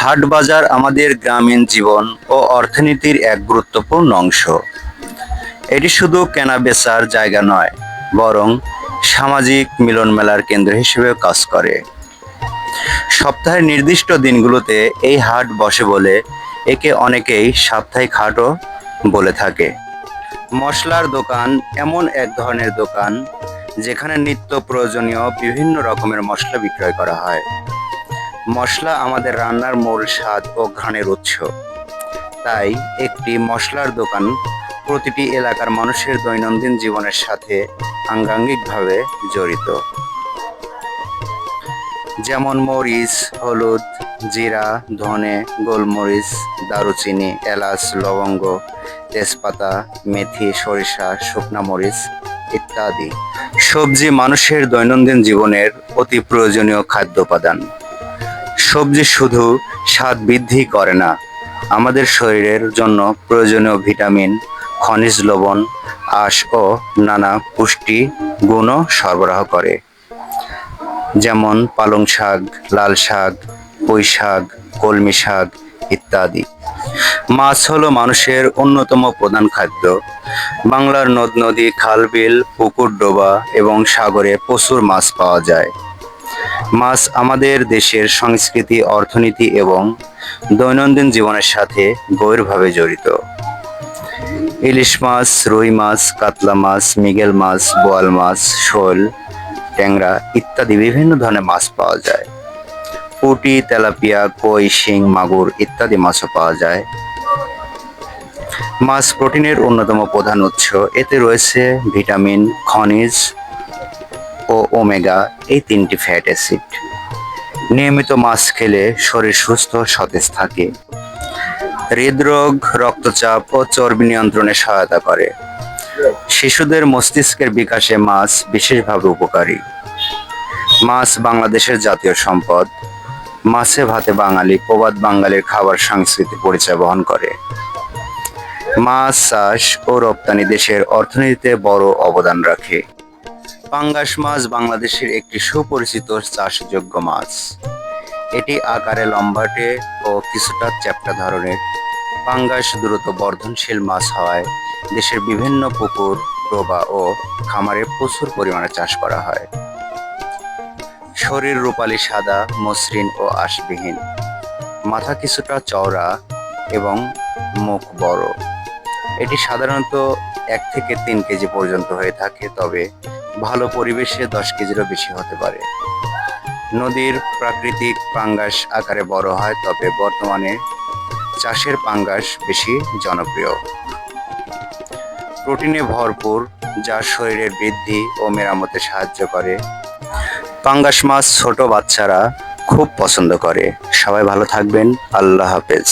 হাট বাজার আমাদের গ্রামীণ জীবন ও অর্থনীতির এক গুরুত্বপূর্ণ অংশ। এটি শুধু কেনা বেচার জায়গা নয়, বরং সামাজিক মিলন মেলার কেন্দ্র হিসেবেও কাজ করে। সপ্তাহের নির্দিষ্ট দিনগুলোতে এই হাট বসে বলে একে অনেকেই সাপ্তাহিক হাটও বলে থাকে। মশলার দোকান এমন এক ধরনের দোকান, যেখানে নিত্য প্রয়োজনীয় বিভিন্ন রকমের মশলা বিক্রয় করা হয়। মশলা আমাদের রান্নার মূল স্বাদ ও ঘ্রাণের উৎস। তাই একটি মশলার দোকান প্রতিটি এলাকার মানুষের দৈনন্দিন জীবনের সাথে আঙ্গাঙ্গিকভাবে জড়িত। যেমন মরিচ, হলুদ, জিরা, ধনে, গোলমরিচ, দারুচিনি, এলাচ, লবঙ্গ, তেজপাতা, মেথি, সরিষা, শুকনা মরিচ ইত্যাদি। সবজি মানুষের দৈনন্দিন জীবনের অতি প্রয়োজনীয় খাদ্য উপাদান। সবজি শুধু স্বাদ বৃদ্ধি করে না, আমাদের শরীরের জন্য প্রয়োজনীয় ভিটামিন, খনিজ লবণ, আঁশ ও নানা পুষ্টি গুণও সরবরাহ করে। যেমন পালং শাক, লাল শাক, পুঁই শাক, কলমি শাক ইত্যাদি। মাছ হলো মানুষের অন্যতম প্রধান খাদ্য। বাংলার নদ নদী খাল, বিল, পুকুর, ডোবা এবং সাগরে প্রচুর মাছ পাওয়া যায়। মাছ আমাদের দেশের সংস্কৃতি, অর্থনীতি এবং দৈনন্দিন জীবনের সাথে গভীরভাবে জড়িত। ইলিশ মাছ, রুই মাছ, কাতলা মাছ, মিগেল মাছ, বোয়াল মাছ, শোল, ট্যাংরা ইত্যাদি বিভিন্ন ধরনের মাছ পাওয়া যায়। পুঁটি, তেলাপিয়া, কই, শিং, মাগুর ইত্যাদি মাছও পাওয়া যায়। মাছ প্রোটিনের অন্যতম প্রধান উৎস। এতে রয়েছে ভিটামিন, খনিজ ও ওমেগা, এই তিনটি ফ্যাট অ্যাসিড নিয়মিত মাছ খেলে শরীর সুস্থ, সতেজ থাকে। হৃদরোগ, রক্তচাপ ও চর্বি নিয়ন্ত্রণে সহায়তা করে। শিশুদের মস্তিষ্কের বিকাশে মাছ বিশেষভাবে উপকারী। মাছ বাংলাদেশের জাতীয় সম্পদ। মাছে ভাতে বাঙালি, প্রবাদ বাঙালির খাবার সংস্কৃতি পরিচয় বহন করে। মাছ চাষ ও রপ্তানি দেশের অর্থনীতিতে বড় অবদান রাখে। পাঙ্গাস মাছ বাংলাদেশের একটি সুপরিচিত চাষযোগ্য মাছ। এটি আকারে লম্বাটে ও কিছুটা চ্যাপ্টা ধরনের। পাঙ্গাস দ্রুত বর্ধনশীল মাছ হওয়ায় দেশের বিভিন্ন পুকুর, ডোবা ও খামারে প্রচুর পরিমাণে চাষ করা হয়। শরীর রূপালী সাদা, মসৃণ ও আঁশবিহীন। মাথা কিছুটা চওড়া এবং মুখ বড়। এটি সাধারণত এক থেকে তিন কেজি পর্যন্ত হয়ে থাকে, তবে ভালো পরিবেশে দশ কেজিরও বেশি হতে পারে। নদীর প্রাকৃতিক পাঙ্গাস আকারে বড় হয়, তবে বর্তমানে চাষের পাঙ্গাস বেশি জনপ্রিয়। প্রোটিনে ভরপুর, যা শরীরের বৃদ্ধি ও মেরামতে সাহায্য করে। পাঙ্গাস মাছ ছোট বাচ্চারা খুব পছন্দ করে। সবাই ভালো থাকবেন। আল্লাহ হাফেজ।